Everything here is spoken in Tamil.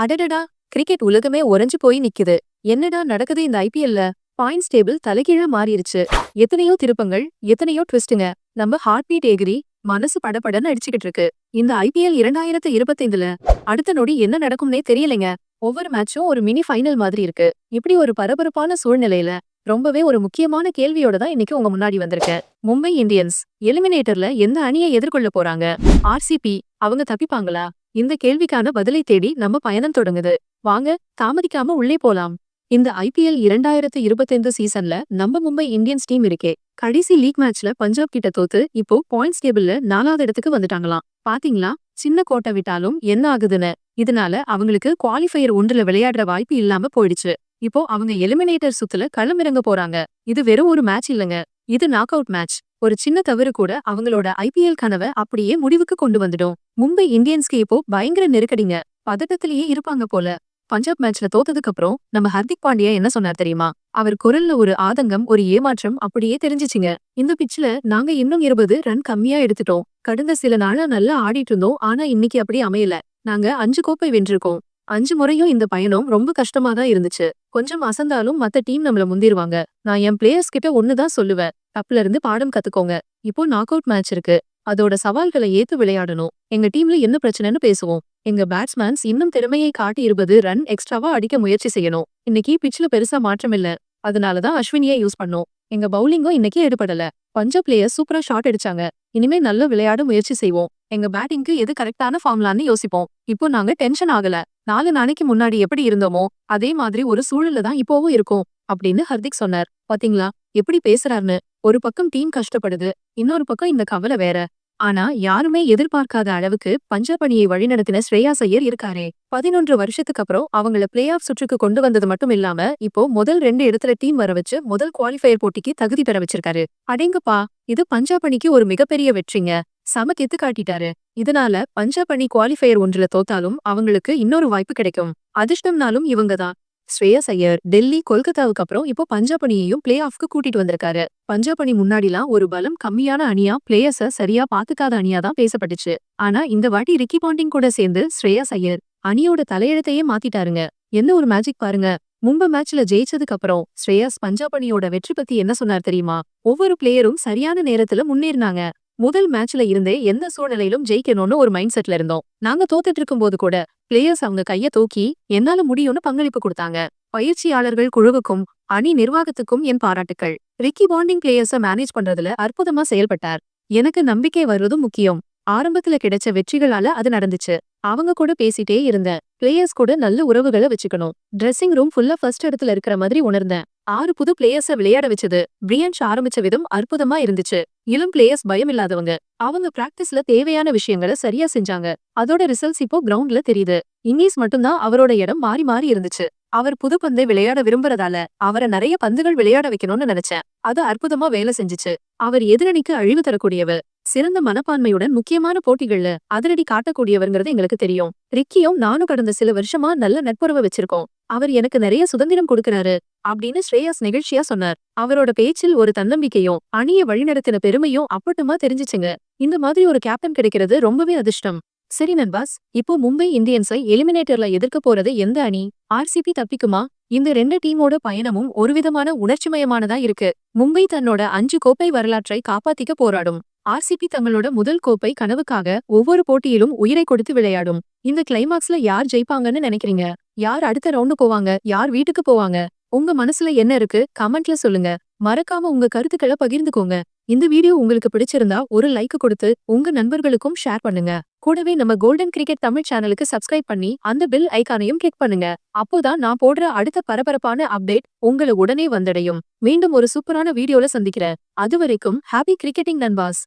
அடடடா கிரிக்கெட் உலகமே உறைஞ்சு போய் நிக்குது. என்னடா நடக்குது இந்த ஐபிஎல்ல பாயிண்ட்ஸ் டேபிள் தலைகீழா மாறிடுச்சு. எத்தனையோ திருப்பங்கள் எத்தனையோ ட்விஸ்டுங்க நம்ம ஹார்ட் பீட் எகிரி மனசு படபடன்னு அடிச்சுக்கிட்டு இருக்கு. இந்த ஐபிஎல் இரண்டாயிரத்து இருபத்தைந்துல அடுத்த நொடி என்ன நடக்கும்னே தெரியலைங்க. ஒவ்வொரு மேட்சும் ஒரு மினி ஃபைனல் மாதிரி இருக்கு. இப்படி ஒரு பரபரப்பான சூழ்நிலையில ரொம்பவே ஒரு முக்கியமான கேள்வியோட தான் இன்னைக்கு உங்க முன்னாடி வந்திருக்கேன். மும்பை இந்தியன்ஸ் எலிமினேட்டர்ல எந்த அணியை எதிர்கொள்ள போறாங்க? ஆர்சிபி அவங்க தப்பிப்பாங்களா? இந்த கேள்விக்கான பதிலை தேடி நம்ம பயணம் தொடங்குது. வாங்க தாமதிக்காம உள்ளே போலாம். இந்த ஐபிஎல் இரண்டாயிரத்து இருபத்தைந்து சீசன்ல நம்ம மும்பை இந்தியன்ஸ் டீம் இருக்கே. கடைசி லீக் மேட்ச்ல பஞ்சாப் கிட்ட தோத்து இப்போ பாயிண்ட்ஸ் டேபிள்ல நாலாவது இடத்துக்கு வந்துட்டாங்களாம். பாத்தீங்களா? சின்ன கோட்டை விட்டாலும் என்ன ஆகுதுன்னு. இதனால அவங்களுக்கு குவாலிஃபயர் ஒன்றுல விளையாடுற வாய்ப்பு இல்லாம போயிடுச்சு. இப்போ அவங்க எலிமினேட்டர் சுத்துல களமிறங்க போறாங்க. இது வெறும் ஒரு மேட்ச் இல்லங்க. இது நாக் அவுட் மேட்ச் ஒரு சின்ன தவறு கூட அவங்களோட ஐபிஎல் கனவை அப்படியே முடிவுக்கு கொண்டு வந்துடும். மும்பை இந்தியன்ஸ்க்கு இப்போ பயங்கர நெருக்கடிங்க. பதட்டத்திலேயே இருப்பாங்க போல. பஞ்சாப் மேட்ச்ல தோத்ததுக்கு அப்புறம் நம்ம ஹர்திக் பாண்டியா என்ன சொன்னார் தெரியுமா? அவர் குரல்ல ஒரு ஆதங்கம் ஒரு ஏமாற்றம் அப்படியே தெரிஞ்சுச்சுங்க. இந்த பிட்ச்ல நாங்க இன்னும் இருபது ரன் கம்மியா எடுத்துட்டோம். கடந்த சில நாளா நல்லா ஆடிட்டு இருந்தோம். ஆனா இன்னைக்கு அப்படி அமையல. நாங்க அஞ்சு கோப்பை வென்றிருக்கோம். அஞ்சு முறையும் இந்த பயணம் ரொம்ப கஷ்டமா தான் இருந்துச்சு. கொஞ்சம் அசந்தாலும் மத்த டீம் நம்மள முந்திருவாங்க. நான் என் பிளேயர்ஸ் கிட்ட ஒண்ணுதான் சொல்லுவேன். தப்புல இருந்து பாடம் கத்துக்கோங்க. இப்போ நாக் அவுட் மேட்ச் இருக்கு. அதோட சவால்களை ஏத்து விளையாடணும். எங்க டீம்ல என்ன பிரச்சனைன்னு பேசுவோம். எங்க பேட்ஸ்மேன்ஸ் இன்னும் திறமையை காட்டி இருபது ரன் எக்ஸ்ட்ராவா அடிக்க முயற்சி செய்யணும். இன்னைக்கு பிட்ச்ல பெருசா மாற்றம் இல்ல அதனாலதான் அஸ்வினியை யூஸ் பண்ணோம். எங்க பவுலிங்கும் இன்னைக்கு எடுபடல. பஞ்சாப் பிளேயர் சூப்பரா ஷாட் அடிச்சாங்க. இனிமே நல்ல விளையாட முயற்சி செய்வோம். எங்க பேட்டிங்க்கு எது கரெக்டான ஃபார்ம்லான்னு யோசிப்போம். இப்போ நாங்க டென்ஷன் ஆகல. நாலு நாளைக்கு முன்னாடி எப்படி இருந்தோமோ அதே மாதிரி ஒரு சூழல்ல தான் இப்போவும் இருக்கும் அப்படின்னு ஹர்திக் சொன்னார். பாத்தீங்களா? எப்படி பேசுறாருன்னு? ஒரு பக்கம் டீம் கஷ்டப்படுது இன்னொரு பக்கம் இந்த கவலை வேற. ஆனா யாருமே எதிர்பார்க்காத அளவுக்கு பஞ்சாப் அணியை வழிநடத்தின ஸ்ரேயாஸ் ஐயர் இருக்காரே. பதினொன்று வருஷத்துக்கு அப்புறம் அவங்கள பிளே ஆஃப் சுற்றுக்கு கொண்டு வந்தது மட்டும் இல்லாம இப்போ முதல் ரெண்டு இடத்துல டீம் வர வச்சு முதல் குவாலிஃபயர் போட்டிக்கு தகுதி பெற வச்சிருக்காரு. அடேங்கப்பா இது பஞ்சாப் அணிக்கு ஒரு மிகப்பெரிய வெற்றிங்க. சம கெத்து காட்டிட்டாரு. இதனால பஞ்சாப் அணி குவாலிஃபயர் ஒன்றுல தோத்தாலும் அவங்களுக்கு இன்னொரு வாய்ப்பு கிடைக்கும். அதிர்ஷ்டம்னாலும் இவங்க தான். ஸ்ரேயஸ் ஐயர் டெல்லி கொல்கத்தாவுக்கு அப்புறம் இப்போ பஞ்சாப் அணியையும் பிளே ஆஃப்க்கு கூட்டிட்டு வந்திருக்காரு. பஞ்சாப் அணி முன்னாடிலாம் ஒரு பலம் கம்மியான அணியா பிளேயர்ஸ சரியா பாத்துக்காத அணியா தான் பேசப்பட்டுச்சு. ஆனா இந்த வாட்டி ரிக்கி பாண்டிங் கூட சேர்ந்து ஸ்ரேயஸ் ஐயர் அணியோட தலையெழுத்தையே மாத்திட்டாருங்க. என்ன ஒரு மேஜிக் பாருங்க. மும்பை மேட்ச்ல ஜெயிச்சதுக்கு அப்புறம் ஸ்ரேயாஸ் பஞ்சாப் அணியோட வெற்றி பத்தி என்ன சொன்னார் தெரியுமா? ஒவ்வொரு பிளேயரும் சரியான நேரத்துல முன்னேறினாங்க. முதல் மேட்ச்ல இருந்தே எந்த சூழ்நிலையிலும் ஜெயிக்கணும்னு ஒரு மைண்ட் செட்ல இருந்தோம். நாங்க தோத்துட்டு இருக்கும்போது கூட பிளேயர்ஸ் அவங்க கைய தூக்கி என்னால முடியும்னு பங்களிப்பு கொடுத்தாங்க. பயிற்சியாளர்கள் குழுவுக்கும் அணி நிர்வாகத்துக்கும் என் பாராட்டுக்கள். ரிக்கி பாண்டிங் பிளேயர்ஸ மேனேஜ் பண்றதுல அற்புதமா செயல்பட்டார். எனக்கு நம்பிக்கை வர்றதும் முக்கியம். ஆரம்பத்துல கிடைச்ச வெற்றிகளால அது நடந்துச்சு. அவங்க கூட பேசிட்டே இருந்தேன். பிளேயர்ஸ் கூட நல்ல உறவுகளை வச்சுக்கணும். ட்ரெஸ்ஸிங் ரூம் ஃபுல்லா ஃபர்ஸ்ட் இடத்துல இருக்கிற மாதிரி உணர்ந்தேன். ஆறு புது பிளேயர்ஸ விளையாட வச்சது. பிரியன்ஷ் ஆரம்பிச்ச விதம் அற்புதமா இருந்துச்சு. இளம் பிளேயர்ஸ் பயம் இல்லாதவங்க. அவங்க பிராக்டிஸ்ல தேவையான விஷயங்களை சரியா செஞ்சாங்க. அதோட ரிசல்ட்ஸ் இப்போ கிரவுண்ட்ல தெரியுது. இன்னீஸ் மட்டும்தான் அவரோட இடம் மாறி மாறி இருந்துச்சு. அவர் புது பந்தை விளையாட விரும்புறதால அவரை நிறைய பந்துகள் விளையாட வைக்கணும்னு நினைச்சேன். அது அற்புதமா வேலை செஞ்சுச்சு. அவர் எதிரணிக்கு அழிவு தரக்கூடியவர். சிறந்த மனப்பான்மையுடன் முக்கியமான போட்டிகள்ல அதிரடி காட்டக்கூடியவர்ங்கிறது எங்களுக்கு தெரியும். ரிக்கியும் நானும் கடந்த சில வருஷமா நல்ல நட்புறவை வச்சிருக்கோம். அவர் எனக்கு நிறைய சுதந்திரம் கொடுக்கிறாரு அப்படின்னு ஸ்ரேயாஸ் நிகழ்ச்சியா சொன்னார். அவரோட பேச்சில் ஒரு தன்னம்பிக்கையும் அணிய வழிநடத்தின பெருமையும் அப்பட்டுமா தெரிஞ்சுச்சுங்க. இந்த மாதிரி ஒரு கேப்டன் கிடைக்கிறது ரொம்பவே அதிர்ஷ்டம். சரி நண்பாஸ் இப்போ மும்பை இந்தியன்ஸை எலிமினேட்டர்ல எதிர்க்க போறது எந்த அணி? ஆர்சிபி தப்பிக்குமா? இந்த ரெண்டு டீமோட பயணமும் ஒருவிதமான உணர்ச்சிமயமானதா இருக்கு. மும்பை தன்னோட அஞ்சு கோப்பை வரலாற்றை காப்பாத்திக்க போராடும். ஆர்சிபி தங்களோட முதல் கோப்பை கனவுக்காக ஒவ்வொரு போட்டியிலும் உயிரை கொடுத்து விளையாடும். இந்த கிளைமாக்ஸ்ல யார் ஜெயிப்பாங்கன்னு நினைக்கிறீங்க? யார் அடுத்த ரவுண்டு போவாங்க? யார் வீட்டுக்கு போவாங்க? உங்க மனசுல என்ன இருக்கு? கமெண்ட்ல சொல்லுங்க. மறக்காம உங்க கருத்துக்களை பகிர்ந்துக்கோங்க. இந்த வீடியோ உங்களுக்கு பிடிச்சிருந்தா ஒரு லைக் கொடுத்து உங்க நண்பர்களுக்கும் ஷேர் பண்ணுங்க. கூடவே நம்ம கோல்டன் கிரிக்கெட் தமிழ் சேனலுக்கு சப்ஸ்கிரைப் பண்ணி அந்த பெல் ஐக்கானையும் கிளிக் பண்ணுங்க. அப்போதான் நான் போடுற அடுத்த பரபரப்பான அப்டேட் உங்களை உடனே வந்தடையும். மீண்டும் ஒரு சூப்பரான வீடியோல சந்திக்கிறேன். அது வரைக்கும் ஹாப்பி கிரிக்கெட்டிங் நண்பாஸ்.